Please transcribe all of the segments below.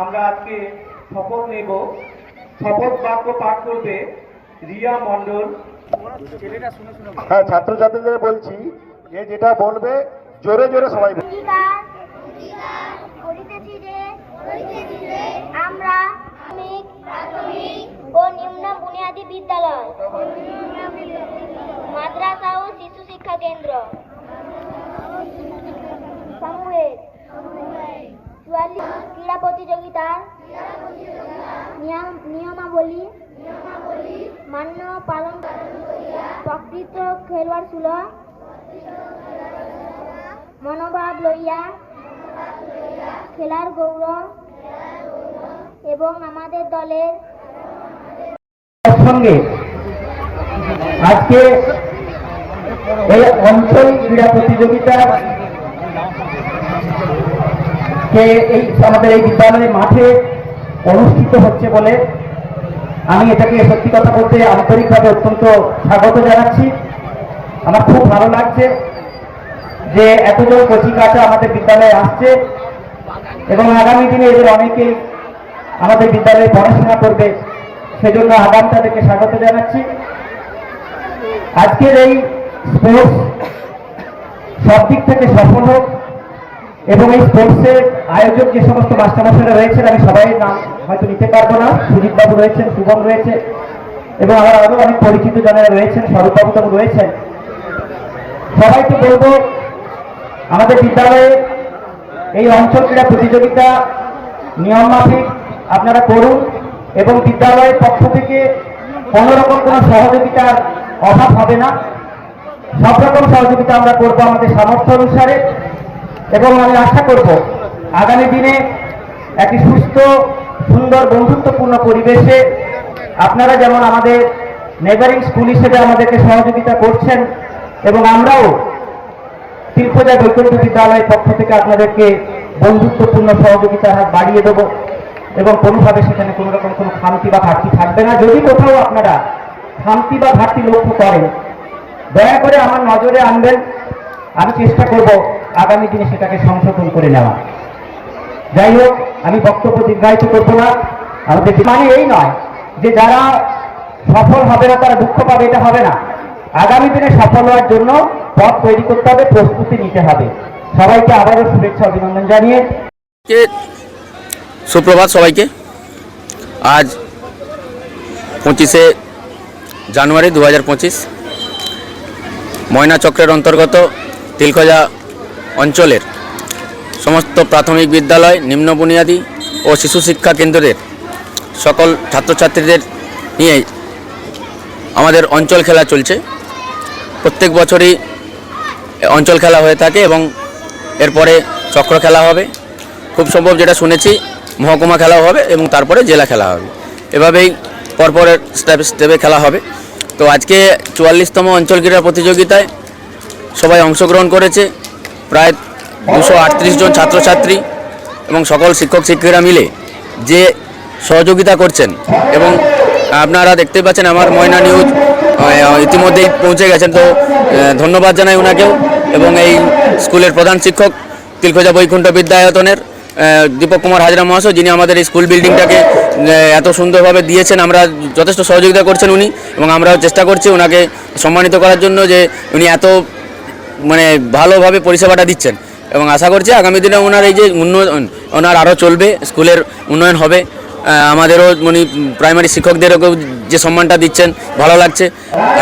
আমরা আজকে শপথ নেব। শপথ বাক্য পাঠ করবে রিয়া মণ্ডল। হ্যাঁ ছাত্রছাত্রীদের বলছি যে যেটা বলবে জোরে জোরে সবাই আমরা ও নিম্ন বুনিয়াদী বিদ্যালয় মাদ্রাসা ও শিশু শিক্ষা কেন্দ্র। সমূহের চুয়াল্লিশ ক্রীড়া প্রতিযোগিতার নিয়ম- নিয়মাবলী, মান্য পালন প্রকৃত খেলোয়াড় মনোভাব লইয়া খেলার গৌরব এবং আমাদের দলের সঙ্গে আজকে এই অঞ্চল ক্রীড়া প্রতিযোগিতা কে এই আমাদের এই বিদ্যালয়ের মাঠে অনুষ্ঠিত হচ্ছে বলে আমি এটাকে সত্যি কথা বলতে আন্তরিকভাবে অত্যন্ত স্বাগত জানাচ্ছি। আমার খুব ভালো লাগছে যে এতজন কচিকাচা আমাদের বিদ্যালয়ে আসছে এবং আগামী দিনে এদের অনেকেই আমাদের বিদ্যালয়ে পড়াশোনা করবে, সেজন্য আগাম তাদেরকে স্বাগত জানাচ্ছি। আজকের এই স্পোর্টস সব দিক থেকে সফল হোক এবং এই স্পোর্টসের আয়োজক যে সমস্ত মাস্টারমশাইরা রয়েছেন, আমি সবাই নাম হয়তো নিতে পারব না। সুজিত বাবু রয়েছেন, শুভম রয়েছে, এবং আমার আরও অনেক পরিচিত যারা রয়েছেন, স্বরূপবাবু বাবু রয়েছেন। সবাইকে বলব, আমাদের বিদ্যালয়ে এই অঞ্চল ক্রীড়া প্রতিযোগিতা, নিয়ম মাফিক আপনারা করুন, এবং বিদ্যালয়ের পক্ষ থেকে কোনো রকম কোনো সহযোগিতার অভাব হবে না। সব রকম সহযোগিতা আমরা করব আমাদের সামর্থ্য অনুসারে। এবং আমি আশা করব আগামী দিনে একটি সুস্থ, সুন্দর, বন্ধুত্বপূর্ণ পরিবেশে আপনারা যেমন আমাদের নেবারিং স্কুল হিসেবে আমাদেরকে সহযোগিতা করছেন এবং আমরাও তীর্থজা বৈকুণ্ঠ বিদ্যালয়ের পক্ষ থেকে আপনাদেরকে বন্ধুত্বপূর্ণ সহযোগিতার হাত বাড়িয়ে দেবো এবং কোনোভাবে সেখানে কোনো রকম কোনো খামতি বা ঘাটতি থাকবে না। যদি কোথাও আপনারা খামতি বা ঘাটতি লক্ষ্য করেন, দয়া করে আমার নজরে আনবেন। আমি চেষ্টা করব আগামী দিনে সেটাকে সংশোধন করে নেওয়া। যাই হোক, আমি বক্তব্য দীর্ঘায়িত করব না। আমাদের মানে এই নয় যে যারা সফল হবে না, তারা দুঃখ পাবে, এটা হবে না। আগামী দিনে সফল হওয়ার জন্য পথ তৈরি করতে হবে, প্রস্তুতি নিতে হবে। সবাইকে আবারও শুভেচ্ছা, অভিনন্দন জানিয়ে সুপ্রভাত সবাইকে। আজ পঁচিশে জানুয়ারি দু হাজার পঁচিশ। ময়না চক্রের অন্তর্গত তিলখজা অঞ্চলের সমস্ত প্রাথমিক বিদ্যালয়, নিম্ন বুনিয়াদী ও শিশু শিক্ষা কেন্দ্রের সকল ছাত্রছাত্রীদের নিয়ে আমাদের অঞ্চল খেলা চলছে। প্রত্যেক বছরই অঞ্চল খেলা হয়ে থাকে এবং এরপরে চক্র খেলা হবে। খুব সম্ভব যেটা শুনেছি, মহকুমা খেলাও হবে এবং তারপরে জেলা খেলা হবে। এভাবেই পরপর স্টেপ, স্টেপে খেলা হবে। তো আজকে চুয়াল্লিশতম অঞ্চল ক্রীড়া প্রতিযোগিতায় সবাই অংশগ্রহণ করেছে। প্রায় দুশো জন ছাত্রছাত্রী এবং সকল শিক্ষক শিক্ষিকা মিলে যে সহযোগিতা করছেন এবং আপনারা দেখতে পাচ্ছেন আমার ময়না নিউজ ইতিমধ্যেই পৌঁছে গেছেন। তো ধন্যবাদ জানাই ওনাকেও এবং এই স্কুলের প্রধান শিক্ষক তিলখোজা বৈকুণ্ঠ বিদ্যায়তনের দীপক কুমার হাজরা মহাশয়, যিনি আমাদের এই স্কুল বিল্ডিংটাকে এত সুন্দরভাবে দিয়েছেন। আমরা যথেষ্ট সহযোগিতা করছেন উনি এবং আমরাও চেষ্টা করছি ওনাকে সম্মানিত করার জন্য যে উনি এত মানে ভালোভাবে পরিষেবাটা দিচ্ছেন। এবং আশা করছি আগামী দিনে ওনার এই যে উন্নয়ন, ওনার আরও চলবে, স্কুলের উন্নয়ন হবে। আমাদেরও মানে প্রাইমারি শিক্ষকদেরকেও যে সম্মানটা দিচ্ছেন, ভালো লাগছে।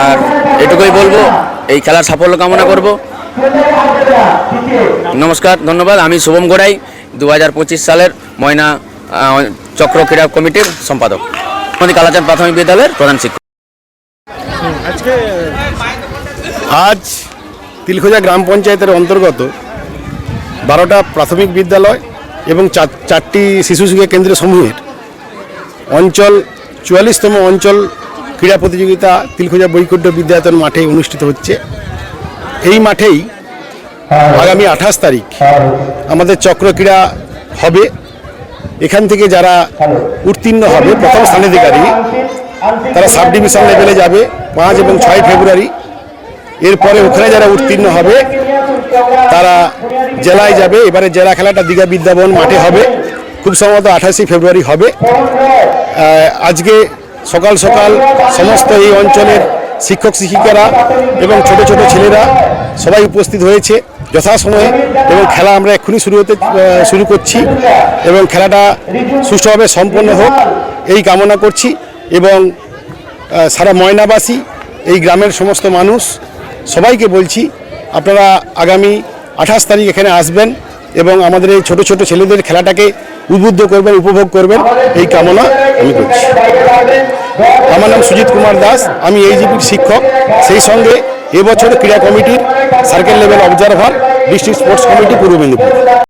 আর এটুকুই বলব, এই খেলার সাফল্য কামনা করব। নমস্কার, ধন্যবাদ। আমি শুভম গোড়াই দু হাজার পঁচিশ সালের ময়না চক্র ক্রীড়া কমিটির সম্পাদক। আমাদের কালাচাঁদ প্রাথমিক বিদ্যালয়ের প্রধান শিক্ষক। আজ তিলখোজা গ্রাম পঞ্চায়েতের অন্তর্গত বারোটা প্রাথমিক বিদ্যালয় এবং চার- চারটি শিশু শিক্ষা কেন্দ্র সমূহের অঞ্চল, চুয়াল্লিশতম অঞ্চল ক্রীড়া প্রতিযোগিতা তিলখোজা বৈকুণ্ঠ বিদ্যায়তন মাঠে অনুষ্ঠিত হচ্ছে। এই মাঠেই আগামী আঠাশ তারিখ আমাদের চক্র ক্রীড়া হবে। এখান থেকে যারা উত্তীর্ণ হবে, প্রথম স্থানাধিকারী, তারা সাব ডিভিশন লেভেলে যাবে পাঁচ এবং ছয় ফেব্রুয়ারি। এরপরে ওখানে যারা উত্তীর্ণ হবে, তারা জেলায় যাবে। এবারে জেলা খেলাটা দীঘা বিদ্যাবন মাঠে হবে। খুব সম্ভবত আঠাশে ফেব্রুয়ারি হবে। আজকে সকাল সকাল সমস্ত এই অঞ্চলের শিক্ষক, শিক্ষিকারা এবং ছোট ছোট ছেলেরা সবাই উপস্থিত হয়েছে যথাসময়ে এবং খেলা আমরা এক্ষুনি শুরু হতে শুরু করছি এবং খেলাটা সুষ্ঠুভাবে সম্পন্ন হোক, এই কামনা করছি এবং সারা ময়নাবাসী, এই গ্রামের সমস্ত মানুষ সবাইকে বলছি, আপনারা আগামী আঠাশ তারিখ এখানে আসবেন এবং আমাদের এই ছোট ছোট ছেলেদের খেলাটাকে উদ্বুদ্ধ করবেন, উপভোগ করবেন। এই কামনা আমি করছি। আমার নাম সুজিত কুমার দাস, আমি এইজিপির শিক্ষক। সেই সঙ্গে এবছর ক্রীড়া কমিটির circle level observer district sports committee Purba Medinipur.